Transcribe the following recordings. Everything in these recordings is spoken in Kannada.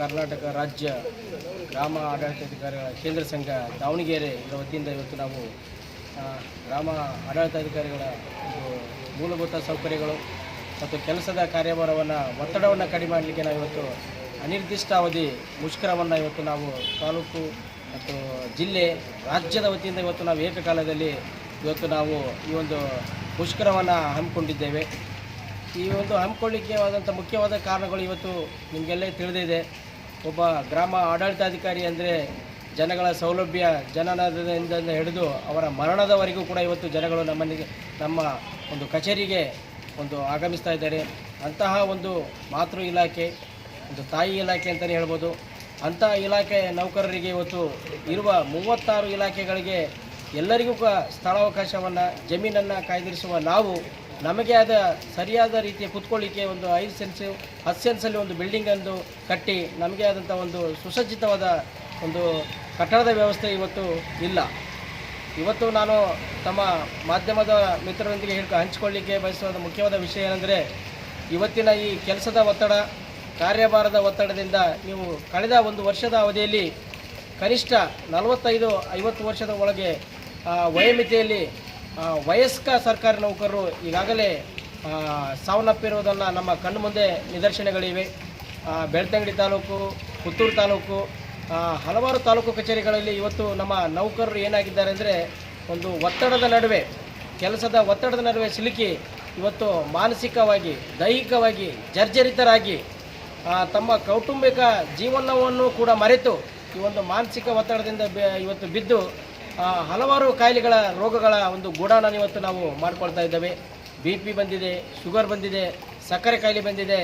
ಕರ್ನಾಟಕ ರಾಜ್ಯ ಗ್ರಾಮ ಆಡಳಿತಾಧಿಕಾರಿಗಳ ಕೇಂದ್ರ ಸಂಘ ದಾವಣಗೆರೆ ಇದರ ವತಿಯಿಂದ ಇವತ್ತು ನಾವು ಗ್ರಾಮ ಆಡಳಿತಾಧಿಕಾರಿಗಳ ಮೂಲಭೂತ ಸೌಕರ್ಯಗಳು ಮತ್ತು ಕೆಲಸದ ಕಾರ್ಯಭಾರವನ್ನು ಒತ್ತಡವನ್ನು ಕಡಿಮೆ ಮಾಡಲಿಕ್ಕೆ ನಾವು ಇವತ್ತು ಅನಿರ್ದಿಷ್ಟ ಅವಧಿ ಮುಷ್ಕರವನ್ನು ಇವತ್ತು ನಾವು ತಾಲೂಕು ಮತ್ತು ಜಿಲ್ಲೆ ರಾಜ್ಯದ ವತಿಯಿಂದ ಇವತ್ತು ನಾವು ಏಕಕಾಲದಲ್ಲಿ ಇವತ್ತು ನಾವು ಈ ಒಂದು ಮುಷ್ಕರವನ್ನು ಹಮ್ಮಿಕೊಂಡಿದ್ದೇವೆ. ಈ ಒಂದು ಹಮ್ಮಿಕೊಳ್ಳಿಕ್ಕೆ ಆದಂಥ ಮುಖ್ಯವಾದ ಕಾರಣಗಳು ಇವತ್ತು ನಿಮಗೆಲ್ಲೇ ತಿಳಿದಿದೆ. ಒಬ್ಬ ಗ್ರಾಮ ಆಡಳಿತಾಧಿಕಾರಿ ಅಂದರೆ ಜನಗಳ ಸೌಲಭ್ಯ ಜನನದಿಂದ ಹಿಡಿದು ಅವರ ಮರಣದವರೆಗೂ ಕೂಡ ಇವತ್ತು ಜನಗಳು ನಮ್ಮನಿಗೆ, ನಮ್ಮ ಒಂದು ಕಚೇರಿಗೆ ಒಂದು ಆಗಮಿಸ್ತಾ ಇದ್ದಾರೆ. ಅಂತಹ ಒಂದು ಮಾತೃ ಇಲಾಖೆ, ಒಂದು ತಾಯಿ ಇಲಾಖೆ ಅಂತಲೇ ಹೇಳ್ಬೋದು. ಅಂತಹ ಇಲಾಖೆ ನೌಕರರಿಗೆ ಇವತ್ತು ಇರುವ ಮೂವತ್ತಾರು ಇಲಾಖೆಗಳಿಗೆ ಎಲ್ಲರಿಗೂ ಕೂಡ ಸ್ಥಳಾವಕಾಶವನ್ನು, ಜಮೀನನ್ನು ಕಾಯ್ದಿರಿಸುವ ನಾವು ನಮಗೆ ಆದ ಸರಿಯಾದ ರೀತಿಯ ಕುತ್ಕೊಳ್ಳಿಕ್ಕೆ ಒಂದು ಐದು ಸೆನ್ಸು, ಹತ್ತು ಸೆನ್ಸಲ್ಲಿ ಒಂದು ಬಿಲ್ಡಿಂಗ್ ಒಂದು ಕಟ್ಟಿ ನಮಗೆ ಆದಂಥ ಒಂದು ಸುಸಜ್ಜಿತವಾದ ಒಂದು ಕಟ್ಟಡದ ವ್ಯವಸ್ಥೆ ಇವತ್ತು ಇಲ್ಲ. ಇವತ್ತು ನಾನು ತಮ್ಮ ಮಾಧ್ಯಮದ ಮಿತ್ರರೊಂದಿಗೆ ಹೇಳ್ಕೊ, ಹಂಚಿಕೊಳ್ಳಿಕ್ಕೆ ಬಯಸುವ ಮುಖ್ಯವಾದ ವಿಷಯ ಏನಂದರೆ, ಇವತ್ತಿನ ಈ ಕೆಲಸದ ಒತ್ತಡ, ಕಾರ್ಯಭಾರದ ಒತ್ತಡದಿಂದ ನೀವು ಕಳೆದ ಒಂದು ವರ್ಷದ ಅವಧಿಯಲ್ಲಿ ಕನಿಷ್ಠ ನಲವತ್ತೈದು ಐವತ್ತು ವರ್ಷದ ಒಳಗೆ ವಯೋಮಿತಿಯಲ್ಲಿ ವಯಸ್ಕ ಸರ್ಕಾರಿ ನೌಕರರು ಈಗಾಗಲೇ ಸಾವನ್ನಪ್ಪಿರುವುದನ್ನು ನಮ್ಮ ಕಣ್ಣು ಮುಂದೆ ನಿದರ್ಶನಗಳಿವೆ. ಬೆಳ್ತಂಗಡಿ ತಾಲೂಕು, ಪುತ್ತೂರು ತಾಲೂಕು ಹಲವಾರು ತಾಲೂಕು ಕಚೇರಿಗಳಲ್ಲಿ ಇವತ್ತು ನಮ್ಮ ನೌಕರರು ಏನಾಗಿದ್ದಾರೆ ಅಂದರೆ ಒಂದು ಒತ್ತಡದ ನಡುವೆ, ಕೆಲಸದ ಒತ್ತಡದ ನಡುವೆ ಸಿಲುಕಿ ಇವತ್ತು ಮಾನಸಿಕವಾಗಿ, ದೈಹಿಕವಾಗಿ ಜರ್ಜರಿತರಾಗಿ ತಮ್ಮ ಕೌಟುಂಬಿಕ ಜೀವನವನ್ನು ಕೂಡ ಮರೆತು ಈ ಒಂದು ಮಾನಸಿಕ ಒತ್ತಡದಿಂದ ಇವತ್ತು ಬಿದ್ದು ಹಲವಾರು ಕಾಯಿಲೆಗಳ ರೋಗಗಳ ಒಂದು ಗೂಡಾನ ಇವತ್ತು ನಾವು ಮಾಡ್ಕೊಳ್ತಾ ಇದ್ದೇವೆ. ಬಿ ಪಿ ಬಂದಿದೆ ಶುಗರ್ ಬಂದಿದೆ, ಸಕ್ಕರೆ ಕಾಯಿಲೆ ಬಂದಿದೆ,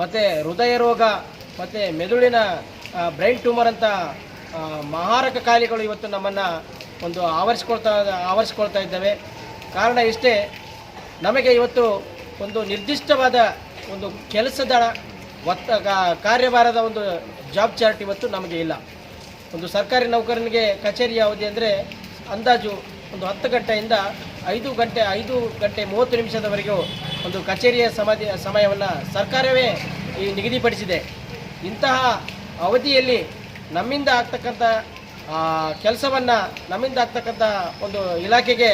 ಮತ್ತು ಹೃದಯ ರೋಗ, ಮತ್ತು ಮೆದುಳಿನ ಬ್ರೈನ್ ಟ್ಯೂಮರ್ ಅಂತ ಮಹಾರಕ ಕಾಯಿಲೆಗಳು ಇವತ್ತು ನಮ್ಮನ್ನು ಒಂದು ಆವರಿಸ್ಕೊಳ್ತಾ ಆವರಿಸ್ಕೊಳ್ತಾ ಇದ್ದಾವೆ. ಕಾರಣ ಇಷ್ಟೇ, ನಮಗೆ ಇವತ್ತು ಒಂದು ನಿರ್ದಿಷ್ಟವಾದ ಒಂದು ಕೆಲಸದ ಒತ್ತ ಕಾರ್ಯಭಾರದ ಒಂದು ಜಾಬ್ ಚಾರ್ಟ್ ಇವತ್ತು ನಮಗೆ ಇಲ್ಲ. ಒಂದು ಸರ್ಕಾರಿ ನೌಕರನಿಗೆ ಕಚೇರಿ ಅವಧಿ ಅಂದರೆ ಅಂದಾಜು ಒಂದು ಹತ್ತು ಗಂಟೆಯಿಂದ ಐದು ಗಂಟೆ ಐದು ಗಂಟೆ ಮೂವತ್ತು ನಿಮಿಷದವರೆಗೂ ಒಂದು ಕಚೇರಿಯ ಸಮಾಧಿ, ಸಮಯವನ್ನು ಸರ್ಕಾರವೇ ಈ ನಿಗದಿಪಡಿಸಿದೆ. ಇಂತಹ ಅವಧಿಯಲ್ಲಿ ನಮ್ಮಿಂದ ಆಗ್ತಕ್ಕಂಥ ಕೆಲಸವನ್ನು ನಮ್ಮಿಂದ ಆಗ್ತಕ್ಕಂಥ ಒಂದು ಇಲಾಖೆಗೆ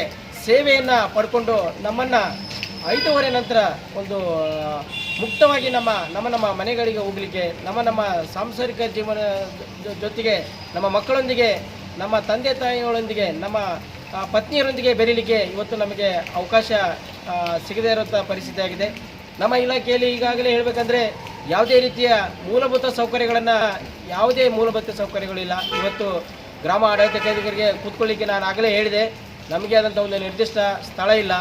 ಸೇವೆಯನ್ನು ಪಡ್ಕೊಂಡು ನಮ್ಮನ್ನು ಐದೂವರೆ ನಂತರ ಒಂದು ಮುಕ್ತವಾಗಿ ನಮ್ಮ ನಮ್ಮ ನಮ್ಮ ಮನೆಗಳಿಗೆ ಹೋಗಲಿಕ್ಕೆ, ನಮ್ಮ ನಮ್ಮ ಸಾಂಸಾರಿಕ ಜೀವನ ಜೊತೆಗೆ ನಮ್ಮ ಮಕ್ಕಳೊಂದಿಗೆ, ನಮ್ಮ ತಂದೆ ತಾಯಿಗಳೊಂದಿಗೆ, ನಮ್ಮ ಪತ್ನಿಯರೊಂದಿಗೆ ಬೆರೀಲಿಕ್ಕೆ ಇವತ್ತು ನಮಗೆ ಅವಕಾಶ ಸಿಗದೇ ಇರುವಂಥ ಪರಿಸ್ಥಿತಿ ಆಗಿದೆ. ನಮ್ಮ ಇಲಾಖೆಯಲ್ಲಿ ಈಗಾಗಲೇ ಹೇಳಬೇಕಂದ್ರೆ ಯಾವುದೇ ರೀತಿಯ ಮೂಲಭೂತ ಸೌಕರ್ಯಗಳನ್ನು, ಯಾವುದೇ ಮೂಲಭೂತ ಸೌಕರ್ಯಗಳಿಲ್ಲ. ಇವತ್ತು ಗ್ರಾಮ ಆಡಳಿತ ಕೇಂದ್ರಗಳಿಗೆ ಕೂತ್ಕೊಳ್ಳಿಕ್ಕೆ ನಾನು ಆಗಲೇ ಹೇಳಿದೆ. ನಮಗೆ ಆದಂಥ ಒಂದು ನಿರ್ದಿಷ್ಟ ಸ್ಥಳ ಇಲ್ಲ.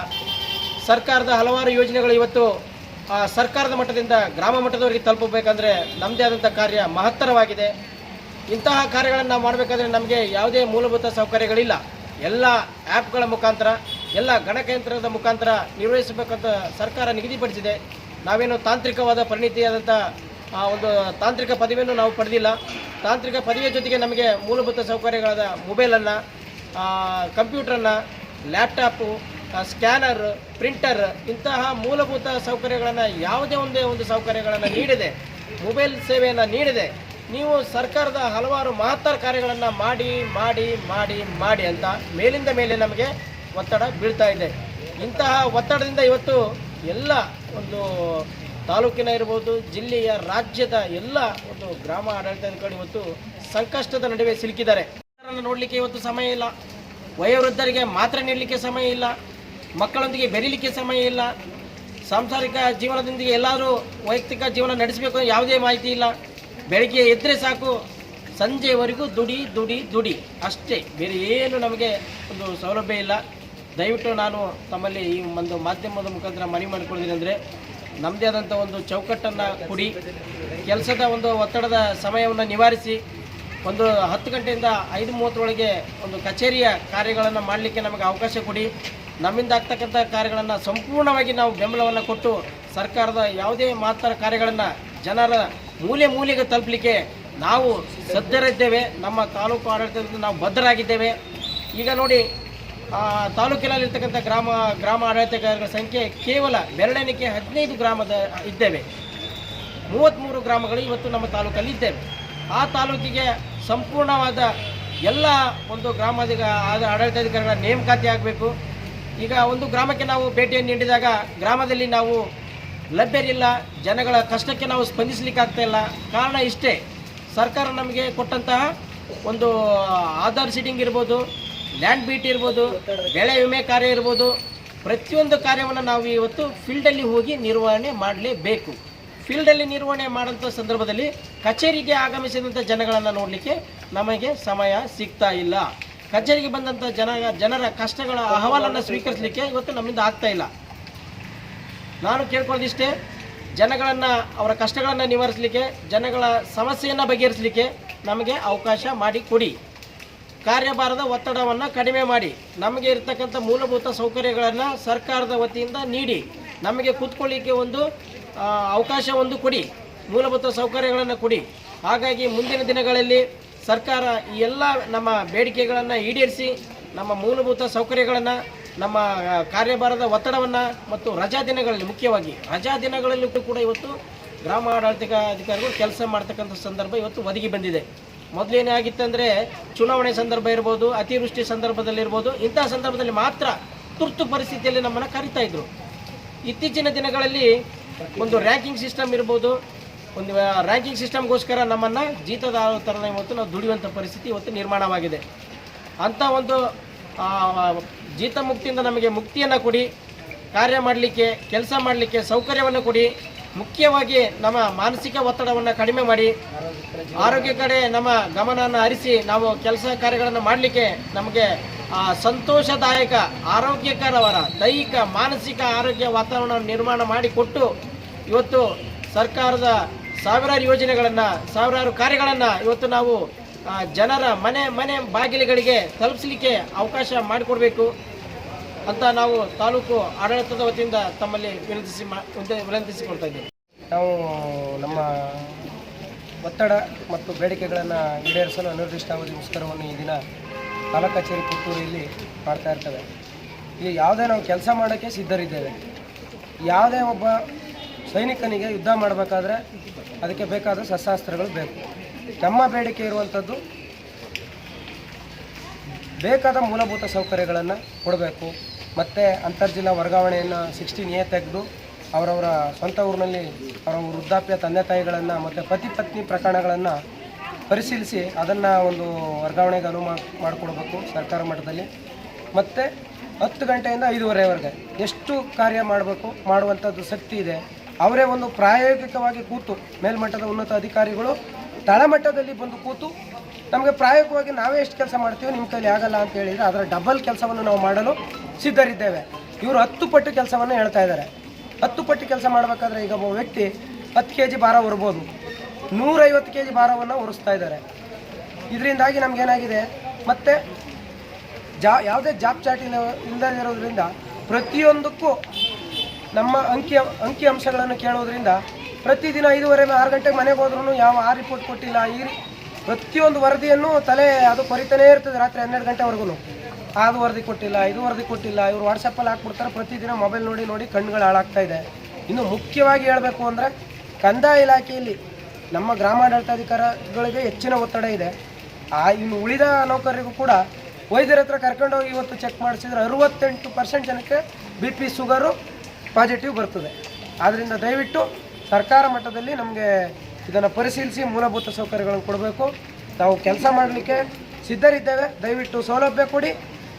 ಸರ್ಕಾರದ ಹಲವಾರು ಯೋಜನೆಗಳು ಇವತ್ತು ಸರ್ಕಾರದ ಮಟ್ಟದಿಂದ ಗ್ರಾಮ ಮಟ್ಟದವರಿಗೆ ತಲುಪಬೇಕಂದ್ರೆ ನಮ್ಮದೇ ಆದಂಥ ಕಾರ್ಯ ಮಹತ್ತರವಾಗಿದೆ. ಇಂತಹ ಕಾರ್ಯಗಳನ್ನು ನಾವು ಮಾಡಬೇಕಾದ್ರೆ ನಮಗೆ ಯಾವುದೇ ಮೂಲಭೂತ ಸೌಕರ್ಯಗಳಿಲ್ಲ. ಎಲ್ಲ ಆ್ಯಪ್ಗಳ ಮುಖಾಂತರ, ಎಲ್ಲ ಗಣಕಯಂತ್ರದ ಮುಖಾಂತರ ನಿರ್ವಹಿಸಬೇಕಂತ ಸರ್ಕಾರ ನಿಗದಿಪಡಿಸಿದೆ. ನಾವೇನು ತಾಂತ್ರಿಕವಾದ ಪರಿಣಿತಿಯಾದಂಥ ಒಂದು ತಾಂತ್ರಿಕ ಪದವಿಯನ್ನು ನಾವು ಪಡೆದಿಲ್ಲ. ತಾಂತ್ರಿಕ ಪದವಿಯ ಜೊತೆಗೆ ನಮಗೆ ಮೂಲಭೂತ ಸೌಕರ್ಯಗಳಾದ ಮೊಬೈಲನ್ನು ಕಂಪ್ಯೂಟ್ರನ್ನು, ಲ್ಯಾಪ್ಟಾಪು ಸ್ಕ್ಯಾನರ್, ಪ್ರಿಂಟರ್ ಇಂತಹ ಮೂಲಭೂತ ಸೌಕರ್ಯಗಳನ್ನು ಯಾವುದೇ ಒಂದೇ ಒಂದು ಸೌಕರ್ಯಗಳನ್ನು ನೀಡಿದೆ, ಮೊಬೈಲ್ ಸೇವೆಯನ್ನು ನೀಡಿದೆ, ನೀವು ಸರ್ಕಾರದ ಹಲವಾರು ಮಹತ್ತರ ಕಾರ್ಯಗಳನ್ನು ಮಾಡಿ ಮಾಡಿ ಮಾಡಿ ಮಾಡಿ ಅಂತ ಮೇಲಿಂದ ಮೇಲೆ ನಮಗೆ ಒತ್ತಡ ಬೀಳ್ತಾ ಇದೆ. ಇಂತಹ ಒತ್ತಡದಿಂದ ಇವತ್ತು ಎಲ್ಲ ಒಂದು ತಾಲೂಕಿನ ಇರ್ಬೋದು, ಜಿಲ್ಲೆಯ ರಾಜ್ಯದ ಎಲ್ಲ ಒಂದು ಗ್ರಾಮ ಆಡಳಿತ ಇವತ್ತು ಸಂಕಷ್ಟದ ನಡುವೆ ಸಿಲುಕಿದ್ದಾರೆ. ನೋಡಲಿಕ್ಕೆ ಇವತ್ತು ಸಮಯ ಇಲ್ಲ. ವಯೋವೃದ್ಧರಿಗೆ ಮಾತ್ರ ನೀಡಲಿಕ್ಕೆ ಸಮಯ ಇಲ್ಲ. ಮಕ್ಕಳೊಂದಿಗೆ ಬೆರೀಲಿಕ್ಕೆ ಸಮಯ ಇಲ್ಲ. ಸಾಂಸಾರಿಕ ಜೀವನದೊಂದಿಗೆ ಎಲ್ಲರೂ ವೈಯಕ್ತಿಕ ಜೀವನ ನಡೆಸಬೇಕು ಯಾವುದೇ ಮಾಹಿತಿ ಇಲ್ಲ. ಬೆಳಗ್ಗೆ ಎದ್ದರೆ ಸಾಕು. ಸಂಜೆವರೆಗೂ ದುಡಿ ದುಡಿ ದುಡಿ. ಅಷ್ಟೇ. ಬೇರೆ ಏನು ನಮಗೆ ಒಂದು ಸೌಲಭ್ಯ ಇಲ್ಲ. ದಯವಿಟ್ಟು ನಾನು ತಮ್ಮಲ್ಲಿ ಈ ಒಂದು ಮಾಧ್ಯಮದ ಮುಖಾಂತರ ಮನವಿ ಮಾಡಿಕೊಳ್ತೀನಿ ಅಂದರೆ ನಮ್ಮದೇ ಆದಂಥ ಒಂದು ಚೌಕಟ್ಟನ್ನು ಕೊಡಿ. ಕೆಲಸದ ಒಂದು ಒತ್ತಡದ ಸಮಯವನ್ನು ನಿವಾರಿಸಿ. ಒಂದು ಹತ್ತು ಗಂಟೆಯಿಂದ ಐದು ಮೂವತ್ತರೊಳಗೆ ಒಂದು ಕಚೇರಿಯ ಕಾರ್ಯಗಳನ್ನು ಮಾಡಲಿಕ್ಕೆ ನಮಗೆ ಅವಕಾಶ ಕೊಡಿ. ನಮ್ಮಿಂದ ಆಗ್ತಕ್ಕಂಥ ಕಾರ್ಯಗಳನ್ನು ಸಂಪೂರ್ಣವಾಗಿ ನಾವು ಬೆಂಬಲವನ್ನು ಕೊಟ್ಟು ಸರ್ಕಾರದ ಯಾವುದೇ ಮಹತ್ತರ ಕಾರ್ಯಗಳನ್ನು ಜನರ ಮೂಲೆ ಮೂಲೆಗೆ ತಲುಪಲಿಕ್ಕೆ ನಾವು ಸದ್ಯರಿದ್ದೇವೆ ನಮ್ಮ ತಾಲೂಕು ಆಡಳಿತದಿಂದ ನಾವು ಬದ್ಧರಾಗಿದ್ದೇವೆ. ಈಗ ನೋಡಿ ತಾಲೂಕಿನಲ್ಲಿರ್ತಕ್ಕಂಥ ಗ್ರಾಮ ಗ್ರಾಮ ಆಡಳಿತಗಾರರ ಸಂಖ್ಯೆ ಕೇವಲ ಬೆರಳೆಣಿಕೆ ಹದಿನೈದು ಗ್ರಾಮದ ಇದ್ದೇವೆ. ಮೂವತ್ತ್ಮೂರು ಗ್ರಾಮಗಳು ಇವತ್ತು ನಮ್ಮ ತಾಲೂಕಲ್ಲಿ ಇದ್ದೇವೆ. ಆ ತಾಲೂಕಿಗೆ ಸಂಪೂರ್ಣವಾದ ಎಲ್ಲ ಒಂದು ಗ್ರಾಮಾಧಿಕ ಆಡಳಿತಾಧಿಕಾರಿಗಳ ನೇಮಕಾತಿ ಆಗಬೇಕು. ಈಗ ಒಂದು ಗ್ರಾಮಕ್ಕೆ ನಾವು ಭೇಟಿಯನ್ನು ನೀಡಿದಾಗ ಗ್ರಾಮದಲ್ಲಿ ನಾವು ಲಭ್ಯರಿಲ್ಲ ಜನಗಳ ಕಷ್ಟಕ್ಕೆ ನಾವು ಸ್ಪಂದಿಸಲಿಕ್ಕೆ ಆಗ್ತಾ ಇಲ್ಲ. ಕಾರಣ ಇಷ್ಟೇ, ಸರ್ಕಾರ ನಮಗೆ ಕೊಟ್ಟಂತಹ ಒಂದು ಆಧಾರ್ ಸೀಟಿಂಗ್ ಇರ್ಬೋದು, ಲ್ಯಾಂಡ್ ಬೀಟ್ ಇರ್ಬೋದು, ಬೆಳೆ ವಿಮೆ ಕಾರ್ಯ ಇರ್ಬೋದು, ಪ್ರತಿಯೊಂದು ಕಾರ್ಯವನ್ನು ನಾವು ಇವತ್ತು ಫೀಲ್ಡಲ್ಲಿ ಹೋಗಿ ನಿರ್ವಹಣೆ ಮಾಡಲೇಬೇಕು. ಫೀಲ್ಡಲ್ಲಿ ನಿರ್ವಹಣೆ ಮಾಡೋಂಥ ಸಂದರ್ಭದಲ್ಲಿ ಕಚೇರಿಗೆ ಆಗಮಿಸಿದಂಥ ಜನಗಳನ್ನು ನೋಡಲಿಕ್ಕೆ ನಮಗೆ ಸಮಯ ಸಿಗ್ತಾ ಇಲ್ಲ. ಕಚೇರಿಗೆ ಬಂದಂಥ ಜನ, ಜನರ ಕಷ್ಟಗಳ ಅಹವಾಲನ್ನು ಸ್ವೀಕರಿಸಲಿಕ್ಕೆ ಇವತ್ತು ನಮ್ಮಿಂದ ಆಗ್ತಾ ಇಲ್ಲ. ನಾನು ಕೇಳ್ಕೊಳ್ಳೋದಿಷ್ಟೇ, ಜನಗಳನ್ನು, ಅವರ ಕಷ್ಟಗಳನ್ನು ನಿವಾರಿಸಲಿಕ್ಕೆ, ಜನಗಳ ಸಮಸ್ಯೆಯನ್ನು ಬಗೆಹರಿಸಲಿಕ್ಕೆ ನಮಗೆ ಅವಕಾಶ ಮಾಡಿ ಕೊಡಿ. ಕಾರ್ಯಭಾರದ ಒತ್ತಡವನ್ನು ಕಡಿಮೆ ಮಾಡಿ. ನಮಗೆ ಇರತಕ್ಕಂಥ ಮೂಲಭೂತ ಸೌಕರ್ಯಗಳನ್ನು ಸರ್ಕಾರದ ವತಿಯಿಂದ ನೀಡಿ. ನಮಗೆ ಕೂತ್ಕೊಳ್ಳಿಕ್ಕೆ ಒಂದು ಅವಕಾಶ ಒಂದು ಕೊಡಿ. ಮೂಲಭೂತ ಸೌಕರ್ಯಗಳನ್ನು ಕೊಡಿ. ಹಾಗಾಗಿ ಮುಂದಿನ ದಿನಗಳಲ್ಲಿ ಸರ್ಕಾರ ಈ ಎಲ್ಲ ನಮ್ಮ ಬೇಡಿಕೆಗಳನ್ನು ಈಡೇರಿಸಿ, ನಮ್ಮ ಮೂಲಭೂತ ಸೌಕರ್ಯಗಳನ್ನು, ನಮ್ಮ ಕಾರ್ಯಭಾರದ ಒತ್ತಡವನ್ನು ಮತ್ತು ರಜಾ ದಿನಗಳಲ್ಲಿ ಮುಖ್ಯವಾಗಿ, ರಜಾ ದಿನಗಳಲ್ಲೂ ಕೂಡ ಇವತ್ತು ಗ್ರಾಮ ಆಡಳಿತ ಅಧಿಕಾರಿಗಳು ಕೆಲಸ ಮಾಡ್ತಕ್ಕಂಥ ಸಂದರ್ಭ ಇವತ್ತು ಒದಗಿ ಬಂದಿದೆ. ಮೊದಲೇನೇ ಆಗಿತ್ತಂದರೆ ಚುನಾವಣೆ ಸಂದರ್ಭ ಇರ್ಬೋದು, ಅತಿವೃಷ್ಟಿ ಸಂದರ್ಭದಲ್ಲಿರ್ಬೋದು ಇಂತಹ ಸಂದರ್ಭದಲ್ಲಿ ಮಾತ್ರ ತುರ್ತು ಪರಿಸ್ಥಿತಿಯಲ್ಲಿ ನಮ್ಮನ್ನು ಕರಿತಾ ಇದ್ರು. ಇತ್ತೀಚಿನ ದಿನಗಳಲ್ಲಿ ಒಂದು ರ್ಯಾಂಕಿಂಗ್ ಸಿಸ್ಟಮ್ ಇರ್ಬೋದು ಒಂದು ರ್ಯಾಂಕಿಂಗ್ ಸಿಸ್ಟಮ್ಗೋಸ್ಕರ ನಮ್ಮನ್ನು ಜೀತದ ಥರ ಇವತ್ತು ನಾವು ದುಡಿಯುವಂಥ ಪರಿಸ್ಥಿತಿ ಇವತ್ತು ನಿರ್ಮಾಣವಾಗಿದೆ. ಅಂಥ ಒಂದು ಜೀತ ಮುಕ್ತಿಯಿಂದ ನಮಗೆ ಮುಕ್ತಿಯನ್ನು ಕೊಡಿ, ಕಾರ್ಯ ಮಾಡಲಿಕ್ಕೆ, ಕೆಲಸ ಮಾಡಲಿಕ್ಕೆ ಸೌಕರ್ಯವನ್ನು ಕೊಡಿ, ಮುಖ್ಯವಾಗಿ ನಮ್ಮ ಮಾನಸಿಕ ಒತ್ತಡವನ್ನು ಕಡಿಮೆ ಮಾಡಿ, ಆರೋಗ್ಯ ಕಡೆ ನಮ್ಮ ಗಮನವನ್ನು ಹರಿಸಿ, ನಾವು ಕೆಲಸ ಕಾರ್ಯಗಳನ್ನು ಮಾಡಲಿಕ್ಕೆ ನಮಗೆ ಸಂತೋಷದಾಯಕ ಆರೋಗ್ಯಕರವರ ದೈಹಿಕ, ಮಾನಸಿಕ ಆರೋಗ್ಯ ವಾತಾವರಣ ನಿರ್ಮಾಣ ಮಾಡಿಕೊಟ್ಟು ಇವತ್ತು ಸರ್ಕಾರದ ಸಾವಿರಾರು ಯೋಜನೆಗಳನ್ನು, ಸಾವಿರಾರು ಕಾರ್ಯಗಳನ್ನು ಇವತ್ತು ನಾವು ಜನರ ಮನೆ ಮನೆ ಬಾಗಿಲುಗಳಿಗೆ ತಲುಪಿಸಲಿಕ್ಕೆ ಅವಕಾಶ ಮಾಡಿಕೊಡಬೇಕು ಅಂತ ನಾವು ತಾಲೂಕು ಆಡಳಿತದ ವತಿಯಿಂದ ತಮ್ಮಲ್ಲಿ ವಿನಂತಿಸಿ ವಿನಂತಿಸಿಕೊಳ್ತಾ ಇದ್ದೀವಿ. ನಾವು ನಮ್ಮ ಒತ್ತಡ ಮತ್ತು ಬೇಡಿಕೆಗಳನ್ನು ಈಡೇರಿಸಲು ಅನಿರ್ದಿಷ್ಟಾವಧಿ ಮುಷ್ಕರವನ್ನು ಈ ದಿನ ತಾಲೂಕು ಕಚೇರಿ ಪುತ್ತೂರಿಯಲ್ಲಿ ಮಾಡ್ತಾ ಇರ್ತವೆ. ಇಲ್ಲಿ ಯಾವುದೇ ನಾವು ಕೆಲಸ ಮಾಡೋಕ್ಕೆ ಸಿದ್ಧರಿದ್ದೇವೆ. ಯಾವುದೇ ಒಬ್ಬ ಸೈನಿಕನಿಗೆ ಯುದ್ಧ ಮಾಡಬೇಕಾದ್ರೆ ಅದಕ್ಕೆ ಬೇಕಾದ ಶಸ್ತ್ರಾಸ್ತ್ರಗಳು ಬೇಕು. ನಮ್ಮ ಬೇಡಿಕೆ ಇರುವಂಥದ್ದು ಬೇಕಾದ ಮೂಲಭೂತ ಸೌಕರ್ಯಗಳನ್ನು ಕೊಡಬೇಕು. ಮತ್ತು ಅಂತರ್ಜಿಲ್ಲಾ ವರ್ಗಾವಣೆಯನ್ನು ಸಿಕ್ಸ್ಟೀನ್ ಎ ತೆಗೆದು ಅವರವರ ಸ್ವಂತ ಊರಿನಲ್ಲಿ ಅವರ ವೃದ್ಧಾಪ್ಯ ತಂದೆ ತಾಯಿಗಳನ್ನು ಮತ್ತು ಪತಿ ಪತ್ನಿ ಪ್ರಕರಣಗಳನ್ನು ಪರಿಶೀಲಿಸಿ ಅದನ್ನು ಒಂದು ವರ್ಗಾವಣೆಗೆ ಅನುವು ಮಾಡಿಕೊಡ್ಬೇಕು ಸರ್ಕಾರ ಮಟ್ಟದಲ್ಲಿ. ಮತ್ತು ಹತ್ತು ಗಂಟೆಯಿಂದ ಐದೂವರೆವರೆಗೆ ಎಷ್ಟು ಕಾರ್ಯ ಮಾಡಬೇಕು, ಮಾಡುವಂಥದ್ದು ಶಕ್ತಿ ಇದೆ. ಅವರೇ ಒಂದು ಪ್ರಾಯೋಗಿಕವಾಗಿ ಕೂತು ಮೇಲ್ಮಟ್ಟದ ಉನ್ನತ ಅಧಿಕಾರಿಗಳು ತಳಮಟ್ಟದಲ್ಲಿ ಬಂದು ಕೂತು ನಮಗೆ ಪ್ರಾಯೋಗಿಕವಾಗಿ ನಾವೇ ಎಷ್ಟು ಕೆಲಸ ಮಾಡ್ತೀವೋ ನಿಮ್ಮ ಕೈಲಿ ಆಗಲ್ಲ ಅಂತ ಹೇಳಿದರೆ ಅದರ ಡಬಲ್ ಕೆಲಸವನ್ನು ನಾವು ಮಾಡಲು ಸಿದ್ಧರಿದ್ದೇವೆ. ಇವರು ಹತ್ತು ಪಟ್ಟು ಕೆಲಸವನ್ನು ಹೇಳ್ತಾ ಇದ್ದಾರೆ. ಹತ್ತು ಪಟ್ಟು ಕೆಲಸ ಮಾಡಬೇಕಾದ್ರೆ ಈಗ ಒಬ್ಬ ವ್ಯಕ್ತಿ ಹತ್ತು ಕೆ ಜಿ ಭಾರ ಹೊರ್ಬೋದು ನೂರೈವತ್ತು ಕೆ ಜಿ ಭಾರವನ್ನು ಹೊರಿಸ್ತಾ ಇದ್ದಾರೆ. ಇದರಿಂದಾಗಿ ನಮಗೇನಾಗಿದೆ? ಮತ್ತು ಜಾ, ಯಾವುದೇ ಜಾಬ್ ಚಾಟಿನ ಇಲ್ಲದಿರೋದ್ರಿಂದ ಪ್ರತಿಯೊಂದಕ್ಕೂ ನಮ್ಮ ಅಂಕಿ ಅಂಕಿ ಅಂಶಗಳನ್ನು ಕೇಳೋದ್ರಿಂದ ಪ್ರತಿದಿನ ಐದುವರೆ ಆರು ಗಂಟೆಗೆ ಮನೆಗೆ ಹೋದ್ರೂ ಯಾವ ಆ ರಿಪೋರ್ಟ್ ಕೊಟ್ಟಿಲ್ಲ. ಈ ಪ್ರತಿಯೊಂದು ವರದಿಯನ್ನು ತಲೆ ಅದು ಕೊರಿತಾನೇ ಇರ್ತದೆ ರಾತ್ರಿ ಹನ್ನೆರಡು ಗಂಟೆವರೆಗೂ ಅದು ವರದಿ ಕೊಟ್ಟಿಲ್ಲ, ಇದು ವರದಿ ಕೊಟ್ಟಿಲ್ಲ, ಇವರು ವಾಟ್ಸಪ್ಪಲ್ಲಿ ಹಾಕ್ಬಿಡ್ತಾರೆ, ಪ್ರತಿದಿನ ಮೊಬೈಲ್ ನೋಡಿ ನೋಡಿ ಕಣ್ಣುಗಳು ಹಾಳಾಗ್ತಾ ಇದೆ. ಇನ್ನು ಮುಖ್ಯವಾಗಿ ಹೇಳಬೇಕು ಅಂದರೆ ಕಂದಾಯ ಇಲಾಖೆಯಲ್ಲಿ ನಮ್ಮ ಗ್ರಾಮಾಡಳಿತಾಧಿಕಾರಿಗಳಿಗೆ ಹೆಚ್ಚಿನ ಒತ್ತಡ ಇದೆ. ಆ, ಇನ್ನು ಉಳಿದ ನೌಕರರಿಗೂ ಕೂಡ ವೈದ್ಯರ ಹತ್ರ ಕರ್ಕೊಂಡೋಗಿ ಇವತ್ತು ಚೆಕ್ ಮಾಡಿಸಿದ್ರೆ ಅರುವತ್ತೆಂಟು ಪರ್ಸೆಂಟ್ ಜನಕ್ಕೆ ಬಿ ಪಿ ಶುಗರು ಪಾಸಿಟಿವ್ ಬರ್ತದೆ. ಆದ್ದರಿಂದ ದಯವಿಟ್ಟು ಸರ್ಕಾರ ಮಟ್ಟದಲ್ಲಿ ನಮಗೆ ಇದನ್ನು ಪರಿಶೀಲಿಸಿ ಮೂಲಭೂತ ಸೌಕರ್ಯಗಳನ್ನು ಕೊಡಬೇಕು. ನಾವು ಕೆಲಸ ಮಾಡಲಿಕ್ಕೆ ಸಿದ್ಧರಿದ್ದೇವೆ. ದಯವಿಟ್ಟು ಸೌಲಭ್ಯ ಕೊಡಿ.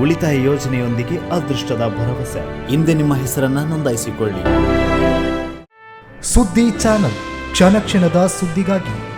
ಉಳಿತಾಯ ಯೋಜನೆಯೊಂದಿಗೆ ಅದೃಷ್ಟದ ಭರವಸೆ. ಹಿಂದೆ ನಿಮ್ಮ ಹೆಸರನ್ನ ನೋಂದಾಯಿಸಿಕೊಳ್ಳಿ. ಸುದ್ದಿ ಚಾನಲ್. ಕ್ಷಣ ಕ್ಷಣದ ಸುದ್ದಿಗಾಗಿ